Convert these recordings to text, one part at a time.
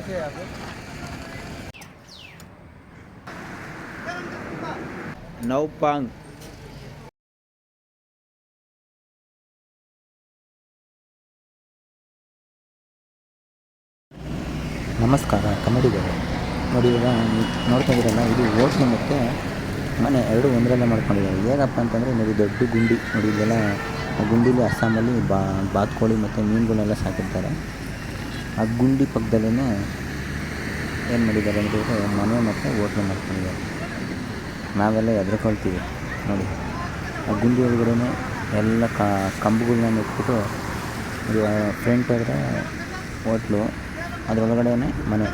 ಆಸೆ ಅದು. ನೌಪಾಂಗ್ ನಮಸ್ಕಾರ, ಕನ್ನಡಿಗರು. ನೋಡಿ, ಇವಾಗ ನೋಡ್ತಾ ಇದ್ದೀರಲ್ಲ, ಇದು ಓಟ್ಲು ಮತ್ತು ಮನೆ ಎರಡು ಒಂದರಲ್ಲೇ ಮಾಡ್ಕೊಂಡಿದ್ದಾರೆ. ಏನಪ್ಪ ಅಂತಂದರೆ, ನೋಡಿ, ದೊಡ್ಡ ಗುಂಡಿ. ನೋಡಿ, ಇದೆಲ್ಲ ಗುಂಡಿಲಿ ಅಸ್ಸಾಮಲ್ಲಿ ಬಾ, ಬಾತ್ಕೋಳಿ ಮತ್ತು ಮೀನುಗಳನ್ನೆಲ್ಲ ಸಾಕಿರ್ತಾರೆ. ಆ ಗುಂಡಿ ಪಕ್ಕದಲ್ಲೇ ಏನು ಮಾಡಿದ್ದಾರೆ ಅಂದರೆ ಮನೆ ಮತ್ತು ಹೋಟ್ಲು ಮಾಡ್ಕೊಂಡಿದ್ದಾರೆ. ನಾವೆಲ್ಲ ಹೆದರ್ಕೊಳ್ತೀವಿ. ನೋಡಿ, ಆ ಗುಂಡಿ ಒಳಗಡೆ ಎಲ್ಲ ಕಂಬಗಳನ್ನ ಇಟ್ಬಿಟ್ಟು ಫ್ರಂಟ್ ಹೋದರೆ ಹೋಟ್ಲು ಅದರೊಳಗಡೆ ಮನೆ.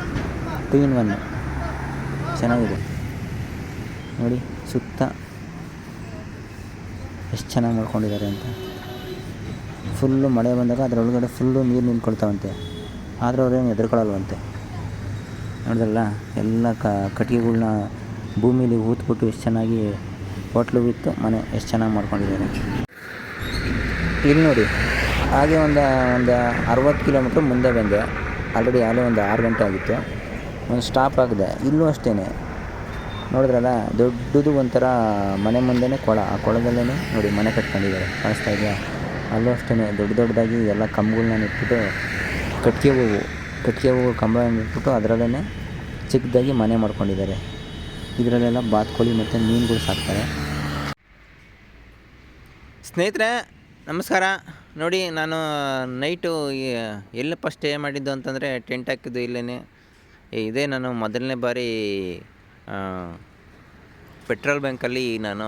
ಟೂ ಇನ್ ಒನ್ ಚೆನ್ನಾಗಿದೆ. ನೋಡಿ, ಸುತ್ತ ಎಷ್ಟು ಚೆನ್ನಾಗಿ ಮಾಡ್ಕೊಂಡಿದ್ದಾರೆ ಅಂತ. ಫುಲ್ಲು ಮಳೆ ಬಂದಾಗ ಅದರೊಳಗಡೆ ಫುಲ್ಲು ನೀರು ನಿಂತ್ಕೊಳ್ತಾವಂತೆ. ಆದರೆ ಅವ್ರೇನು ಹೆದರ್ಕೊಳ್ಳಲ್ವಂತೆ. ನೋಡಿದ್ರಲ್ಲ, ಎಲ್ಲ ಕಟ್ಟಿಗೆಗಳ್ನ ಭೂಮಿಲಿ ಊತ್ಬಿಟ್ಟು ಎಷ್ಟು ಚೆನ್ನಾಗಿ ಹೋಟ್ಲು ಬಿತ್ತು, ಮನೆ ಎಷ್ಟು ಚೆನ್ನಾಗಿ ಮಾಡ್ಕೊಂಡಿದ್ದಾರೆ. ಇಲ್ಲಿ ನೋಡಿ, ಹಾಗೆ ಒಂದು ಒಂದು ಅರವತ್ತು ಕಿಲೋಮೀಟ್ರ್ ಮುಂದೆ ಬಂದೆ. ಆಲ್ರೆಡಿ ಆಗಲೇ ಒಂದು ಆರು ಗಂಟೆ ಆಗಿತ್ತು. ಒಂದು ಸ್ಟಾಪ್ ಆಗಿದೆ ಇಲ್ಲೂ ಅಷ್ಟೇ ನೋಡಿದ್ರಲ್ಲ, ದೊಡ್ಡದು ಒಂಥರ ಮನೆ ಮುಂದೆನೇ ಕೊಳ. ಆ ಕೊಳದಲ್ಲೇ ನೋಡಿ ಮನೆ ಕಟ್ಕೊಂಡಿದ್ದಾರೆ. ಕಾಣಿಸ್ತಾ ಇದೆಯಾ? ಅಲ್ಲೂ ಅಷ್ಟೇ ದೊಡ್ಡ ದೊಡ್ಡದಾಗಿ ಎಲ್ಲ ಕಂಬಗಳನ್ನ ಇಟ್ಬಿಟ್ಟು ಕಟ್ಟಿಗೆ ಹೂವು ಕಟ್ಟಿಗೆ ಹೂವು ಕಂಬ ಇಟ್ಬಿಟ್ಟು ಅದರಲ್ಲೇ ಚಿಕ್ಕದಾಗಿ ಮನೆ ಮಾಡ್ಕೊಂಡಿದ್ದಾರೆ. ಇದರಲ್ಲೆಲ್ಲ ಬಾತುಕೋಳಿ ಮತ್ತು ಮೀನುಗಳು ಸಾಕ್ತಾರೆ. ಸ್ನೇಹಿತರೆ, ನಮಸ್ಕಾರ. ನೋಡಿ, ನಾನು ನೈಟು ಎಲ್ಲಪ್ಪ ಸ್ಟೇ ಮಾಡಿದ್ದು ಅಂತಂದರೆ ಟೆಂಟ್ ಹಾಕಿದ್ದು ಇಲ್ಲೇ ಇದೇ ನಾನು ಮೊದಲನೇ ಬಾರಿ ಪೆಟ್ರೋಲ್ ಬ್ಯಾಂಕಲ್ಲಿ ನಾನು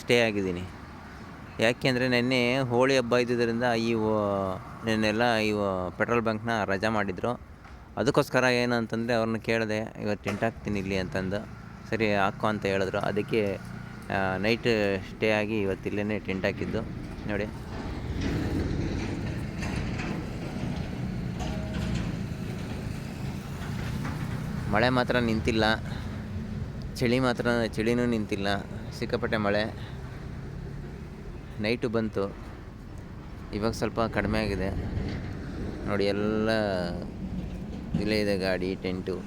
ಸ್ಟೇ ಆಗಿದ್ದೀನಿ. ಯಾಕೆಂದರೆ ನೆನ್ನೆ ಹೋಳಿ ಹಬ್ಬ ಇದ್ದಿದ್ದರಿಂದ ಈ ನೆನ್ನೆಲ್ಲ ಇವ ಪೆಟ್ರೋಲ್ ಬ್ಯಾಂಕ್ನ ರಜಾ ಮಾಡಿದರು. ಅದಕ್ಕೋಸ್ಕರ ಏನು ಅಂತಂದರೆ ಅವ್ರನ್ನ ಕೇಳಿದೆ, ಇವತ್ತು ಟೆಂಟ್ ಹಾಕ್ತೀನಿ ಇಲ್ಲಿ ಅಂತಂದು. ಸರಿ, ಹಾಕೋ ಅಂತ ಹೇಳಿದ್ರು. ಅದಕ್ಕೆ ನೈಟ್ ಸ್ಟೇ ಆಗಿ ಇವತ್ತು ಇಲ್ಲೇ ಟೆಂಟ್ ಹಾಕಿದ್ದು ನೋಡಿ. ಮಳೆ ಮಾತ್ರ ನಿಂತಿಲ್ಲ. ಚಳಿ ಮಾತ್ರ, ಚಳಿನೂ ನಿಂತಿಲ್ಲ. ಸಿಕ್ಕಾಪಟ್ಟೆ ಮಳೆ. ನೈಟು ಬಂತು. ಇವಾಗ ಸ್ವಲ್ಪ ಕಡಿಮೆ ಆಗಿದೆ. ನೋಡಿ, ಎಲ್ಲ ಇಲ್ಲೇ ಇದೆ ಗಾಡಿ, ಟೆಂಟು.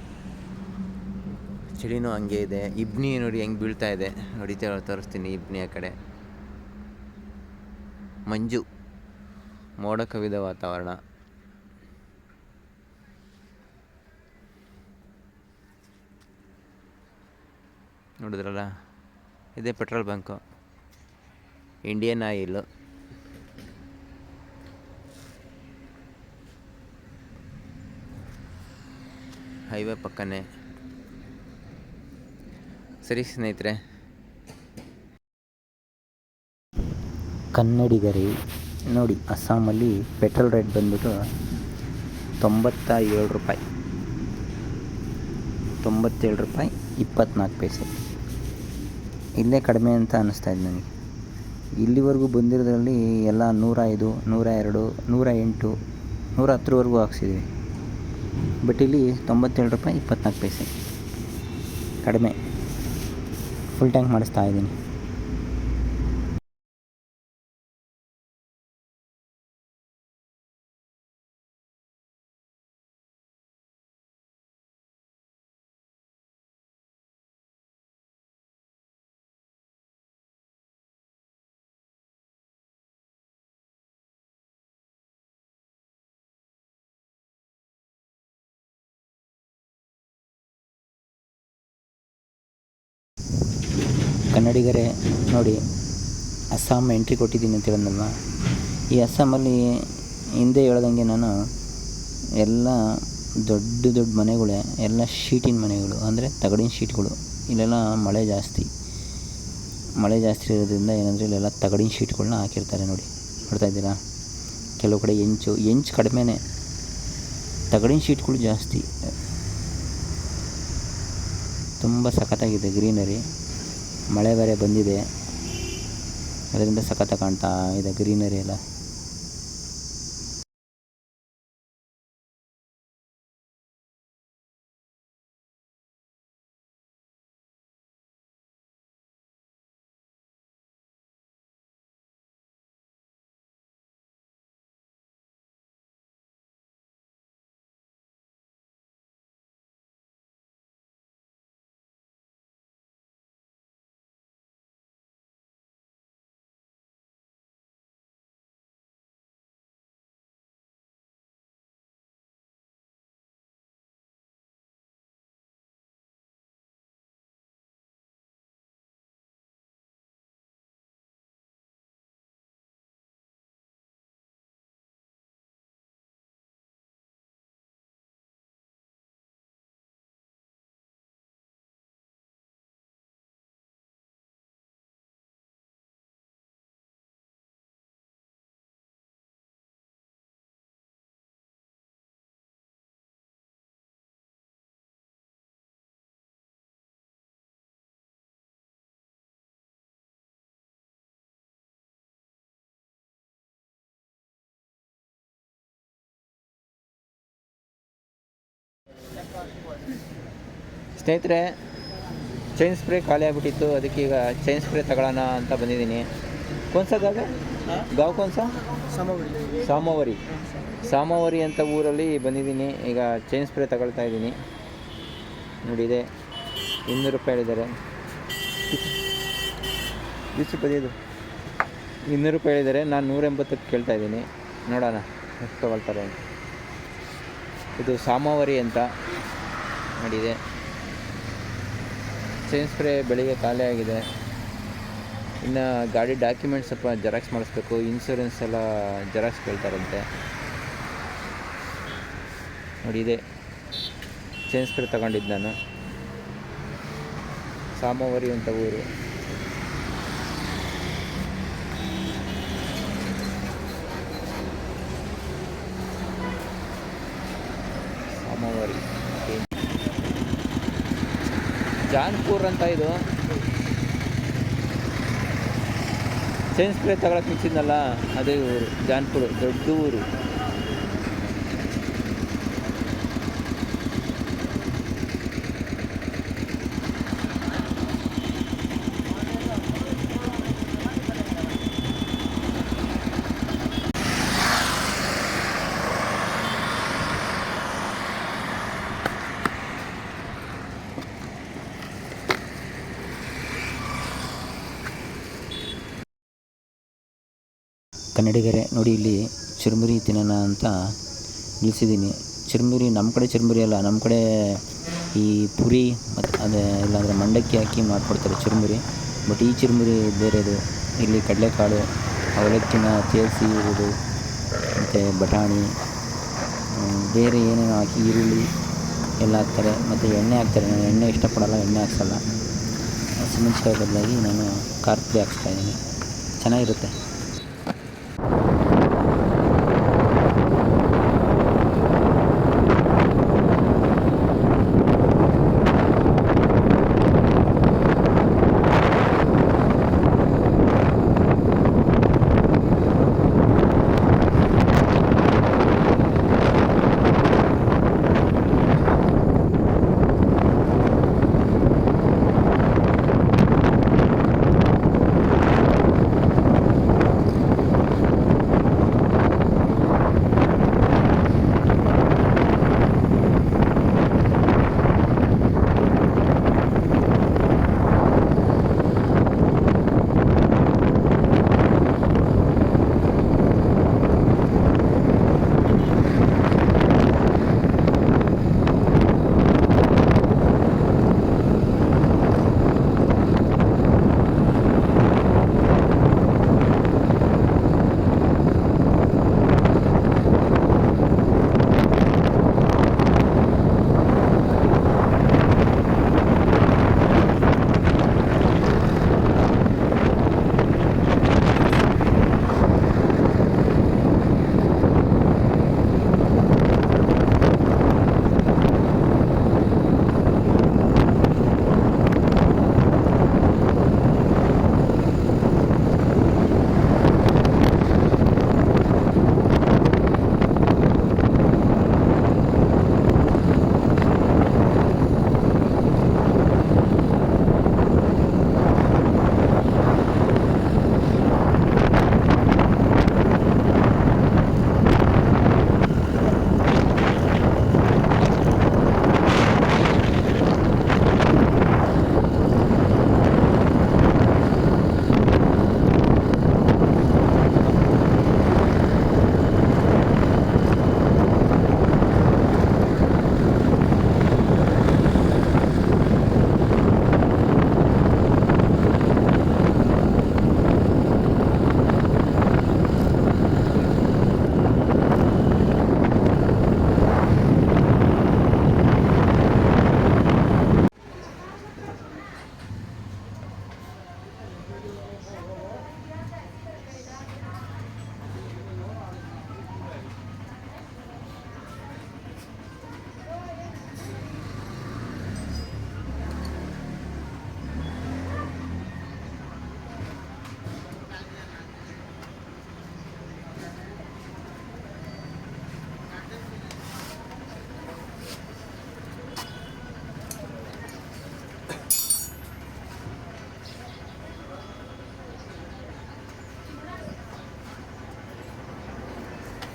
ಚಳಿನೂ ಹಂಗೆ ಇದೆ. ಇಬ್ನಿ ನೋಡಿ ಹೆಂಗೆ ಬೀಳ್ತಾ ಇದೆ. ನೋಡಿ ತೋರಿಸ್ತೀನಿ ಇಬ್ನಿ ಆ ಕಡೆ. ಮಂಜು ಮೋಡ ಕವಿದ ವಾತಾವರಣ. ನೋಡಿದ್ರಲ್ಲ? ಇದೇ petrol bunk. Indian oil. Highway ಪಕ್ಕನೇ. ಸರಿ ಸ್ನೇಹಿತರೆ. ಕನ್ನಡಿಗರಿ, ನೋಡಿ ಅಸ್ಸಾಮಲ್ಲಿ ಪೆಟ್ರೋಲ್ ರೇಟ್ ಬಂದ್ಬಿಟ್ಟು ತೊಂಬತ್ತ ಏಳು ರೂಪಾಯಿ. ತೊಂಬತ್ತೇಳು ರೂಪಾಯಿ ಇಪ್ಪತ್ನಾಲ್ಕು ಪೈಸೆ. ಇಲ್ಲೇ ಕಡಿಮೆ ಅಂತ ಅನ್ನಿಸ್ತಾ ಇದೆ ನನಗೆ. ಇಲ್ಲಿವರೆಗೂ ಬಂದಿರೋದ್ರಲ್ಲಿ ಎಲ್ಲ ನೂರ ಐದು ನೂರ ಎರಡು ನೂರ ಎಂಟು ನೂರ ಹತ್ತರವರೆಗೂ ಹಾಕ್ಸಿದ್ವಿ. ಬಟ್ ಇಲ್ಲಿ ತೊಂಬತ್ತೇಳು ರೂಪಾಯಿ ಇಪ್ಪತ್ನಾಲ್ಕು ಪೈಸೆ. ಕಡಿಮೆ. ಫುಲ್ ಟ್ಯಾಂಕ್ ಮಾಡಿಸ್ತಾ ಇದ್ದೀನಿ. ಕನ್ನಡಿಗರೇ, ನೋಡಿ, ಅಸ್ಸಾಂ ಎಂಟ್ರಿ ಕೊಟ್ಟಿದ್ದೀನಿ ಅಂತ ಹೇಳಿದ್ನಲ್ವ? ಈ ಅಸ್ಸಾಮಲ್ಲಿ ಹಿಂದೆ ಹೇಳ್ದಂಗೆ ನಾನು ಎಲ್ಲ ದೊಡ್ಡ ದೊಡ್ಡ ಮನೆಗಳೇ, ಎಲ್ಲ ಶೀಟಿನ ಮನೆಗಳು, ಅಂದರೆ ತಗಡಿನ ಶೀಟ್ಗಳು, ಇಲ್ಲೆಲ್ಲ ಮಳೆ ಜಾಸ್ತಿ. ಮಳೆ ಜಾಸ್ತಿ ಇರೋದ್ರಿಂದ ಏನಂದರೆ ಇಲ್ಲೆಲ್ಲ ತಗಡಿನ ಶೀಟ್ಗಳನ್ನ ಹಾಕಿರ್ತಾರೆ ನೋಡಿ. ನೋಡ್ತಾ ಇದ್ದೀರಾ? ಕೆಲವು ಕಡೆ ಎಂಚು ಎಂಚು ಕಡಿಮೆನೇ. ತಗಡಿನ ಶೀಟ್ಗಳು ಜಾಸ್ತಿ. ತುಂಬ ಸಖತ್ತಾಗಿದೆ ಗ್ರೀನರಿ. ಮಳೆ ಬೇರೆ ಬಂದಿದೆ. ಅದರಿಂದ ಸಖತ್ತಾಗಿ ಕಾಣ್ತಾ ಇದೆ ಗ್ರೀನರಿ ಎಲ್ಲ. ಸ್ನೇಹಿತರೆ ಚೈನ್ ಸ್ಪ್ರೇ ಖಾಲಿ ಆಗಿಬಿಟ್ಟಿತ್ತು. ಅದಕ್ಕೆ ಈಗ ಚೈನ್ ಸ್ಪ್ರೇ ತಗೊಳ್ಳೋಣ ಅಂತ ಬಂದಿದ್ದೀನಿ. ಕೊನ್ಸ ಗಾವ ಗಾವ್ ಕೊನ್ಸ ಸಮವರಿ ಸಾಮವರಿ. ಸಾಮವರಿ ಅಂತ ಊರಲ್ಲಿ ಬಂದಿದ್ದೀನಿ. ಈಗ ಚೈನ್ ಸ್ಪ್ರೇ ತಗೊಳ್ತಾ ಇದ್ದೀನಿ. ನೋಡಿದೆ ಇನ್ನೂರು ರೂಪಾಯಿ ಹೇಳಿದ್ದಾರೆ. ಎಷ್ಟು ಬದಿಯೋದು ಇನ್ನೂರು ರೂಪಾಯಿ ಹೇಳಿದ್ದಾರೆ. ನಾನು ನೂರ ಎಂಬತ್ತಕ್ಕೆ ಕೇಳ್ತಾ ಇದ್ದೀನಿ. ನೋಡೋಣ ಎಷ್ಟು ತಗೊಳ್ತಾರೆ ಇದು ಸಾಮವರಿ ಅಂತ. ನೋಡಿದೆ ಚೈನ್ ಸ್ಪ್ರೇ ಬೆಳಿಗ್ಗೆ ಖಾಲಿ ಆಗಿದೆ. ಇನ್ನು ಗಾಡಿ ಡಾಕ್ಯುಮೆಂಟ್ಸ್ ಸ್ವಲ್ಪ ಜೆರಾಕ್ಸ್ ಮಾಡಿಸ್ಬೇಕು. ಇನ್ಸೂರೆನ್ಸ್ ಎಲ್ಲ ಜೆರಾಕ್ಸ್ ಕೇಳ್ತಾರಂತೆ. ನೋಡಿ ಇದೆ. ಚೈನ್ ಸ್ಪ್ರೇ ತಗೊಂಡಿದ್ದು ನಾನು. ಸಾಮವರಿ ಅಂತ ಊರು. ಸಾಮವರಿ. ಜಾನ್ಪುರ್ ಅಂತ ಇದು. ಚೈನ್ ಸ್ಪ್ರೇ ತಗೊಳಕ್ಕೆ ನಿಂತಿದ್ನಲ್ಲ ಅದೇ ಊರು ಜಾನ್ಪುರ್ ದೊಡ್ಡ ಊರು. ಕನ್ನಡಿಗರೇ, ನೋಡಿ ಇಲ್ಲಿ ಚುರುಮುರಿ ತಿನ್ನೋಣ ಅಂತ ನಿಲ್ಲಿಸಿದ್ದೀನಿ ಚುರುಮುರಿ ನಮ್ಮ ಕಡೆ ಚುರುಮುರಿ ಅಲ್ಲ ನಮ್ಮ ಕಡೆ ಈ ಪುರಿ ಮತ್ತು ಅದೇ ಇಲ್ಲಾಂದರೆ ಮಂಡಕ್ಕಿ ಹಾಕಿ ಮಾಡಿಕೊಡ್ತಾರೆ ಚುರುಮುರಿ. ಬಟ್ ಈ ಚುರುಮುರಿ ಬೇರೆದು ಇಲ್ಲಿ ಕಡಲೆಕಾಳು, ಅವಲಕ್ಕಿನ ತೇರಿಸಿ ಇರೋದು, ಮತ್ತು ಬಟಾಣಿ ಬೇರೆ ಏನೇನು ಹಾಕಿ ಈರುಳ್ಳಿ ಎಲ್ಲ ಹಾಕ್ತಾರೆ. ಮತ್ತು ಎಣ್ಣೆ ಹಾಕ್ತಾರೆ. ನಾನು ಎಣ್ಣೆ ಇಷ್ಟಪಡಲ್ಲ, ಎಣ್ಣೆ ಹಾಕ್ಸಲ್ಲ. ಹಸಿಮೆಣ್ಸಿಕಾಯಿ ಬದಲಾಗಿ ನಾನು ಖಾರ ಪುಡಿ ಹಾಕ್ಸ್ತಾ ಇದ್ದೀನಿ. ಚೆನ್ನಾಗಿರುತ್ತೆ.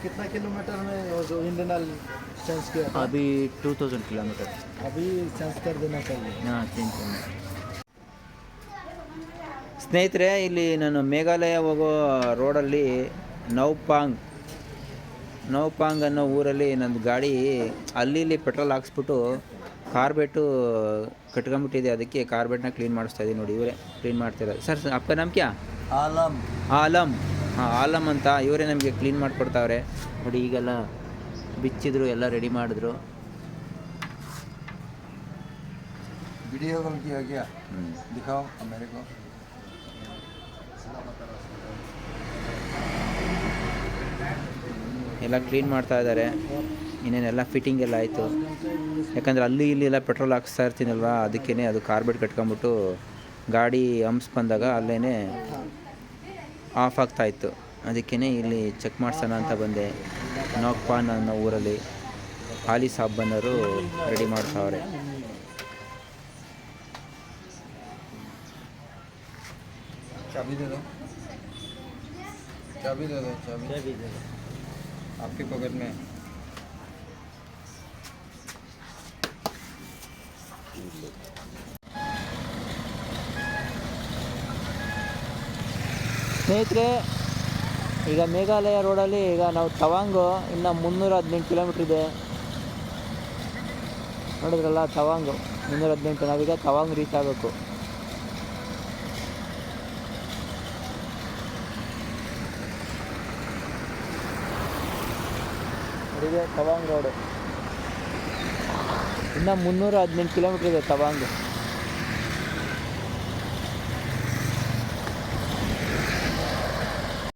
कितना किलोमीटर में वो जो इंडियन ऑयल चेंज किया था? अभी टू तौसंड किलोमीटर अभी चेंज कर देना चाहिए ಹಾಂ ಚೇಂಜ್ ಸ್ನೇಹಿತರೆ ಇಲ್ಲಿ ನಾನು ಮೇಘಾಲಯ ಹೋಗೋ ರೋಡಲ್ಲಿ ನೌಪಾಂಗ್ ನೌಪಾಂಗ್ ಅನ್ನೋ ಊರಲ್ಲಿ ನಂದು ಗಾಡಿ ಅಲ್ಲಿ ಇಲ್ಲಿ ಪೆಟ್ರೋಲ್ ಹಾಕ್ಸ್ಬಿಟ್ಟು ಕಾರ್ಬೆಟ್ಟು ಕಟ್ಕೊಂಬಿಟ್ಟಿದೆ ಅದಕ್ಕೆ ಕಾರ್ಬೆಟ್ನ ಕ್ಲೀನ್ ಮಾಡಿಸ್ತಾ ಇದ್ದೀನಿ ನೋಡಿ ಇವರೇ ಕ್ಲೀನ್ ಮಾಡ್ತಿರೋದು ಸರ್ ಅಪ್ಪ ನಮ್ ಕ್ಯಾ आलम ಆಲಮ್ ಹಾಂ ಆಲಮ್ ಅಂತ ಇವರೇ ನಮಗೆ ಕ್ಲೀನ್ ಮಾಡಿಕೊಡ್ತಾವ್ರೆ. ನೋಡಿ ಈಗೆಲ್ಲ ಬಿಚ್ಚಿದ್ರು ಎಲ್ಲ ರೆಡಿ ಮಾಡಿದ್ರು. ಎಲ್ಲ ಕ್ಲೀನ್ ಮಾಡ್ತಾ ಇದ್ದಾರೆ. ಇನ್ನೇನೆಲ್ಲ ಫಿಟ್ಟಿಂಗ್ ಎಲ್ಲ ಆಯಿತು. ಯಾಕಂದರೆ ಅಲ್ಲಿ ಇಲ್ಲಿ ಎಲ್ಲ ಪೆಟ್ರೋಲ್ ಹಾಕ್ಸ್ತಾ ಇರ್ತೀನಲ್ವಾ ಅದಕ್ಕೇ ಅದು ಕಾರ್ಬೆಟ್ ಕಟ್ಕೊಂಬಿಟ್ಟು ಗಾಡಿ ಹಂಪ್ಸ್ ಬಂದಾಗ ಅಲ್ಲೇ ಆಫ್ ಆಗ್ತಾ ಇತ್ತು ಅದಕ್ಕೇ ಇಲ್ಲಿ ಚೆಕ್ ಮಾಡ್ಸೋಣ ಅಂತ ಬಂದೆ ನಾಗ್ಪಾನ್ ಅನ್ನೋ ಊರಲ್ಲಿ ಹಾಲಿ ಸಾಬ್ ಬಂದರು ರೆಡಿ ಮಾಡ್ತಾವ್ರೆ चाबी दे दो चाबी दे दो चाबी चाबी दे दो आपकी पॉकेट में ಸ್ನೇಹಿತರೆ, ಈಗ ಮೇಘಾಲಯ ರೋಡಲ್ಲಿ ಈಗ ನಾವು ತವಾಂಗು ಇನ್ನು ಮುನ್ನೂರ ಹದಿನೆಂಟು ಕಿಲೋಮೀಟ್ರ್ ಇದೆ. ನೋಡಿದ್ರಲ್ಲ, ತವಾಂಗು ಮುನ್ನೂರ ಹದಿನೆಂಟು, ನಾವೀಗ ತವಾಂಗ್ ರೀಚ್ ಆಗಬೇಕು. ತವಾಂಗ್ ರೋಡು ಇನ್ನು ಮುನ್ನೂರ ಹದಿನೆಂಟು ಕಿಲೋಮೀಟ್ರ್ ಇದೆ ತವಾಂಗ್.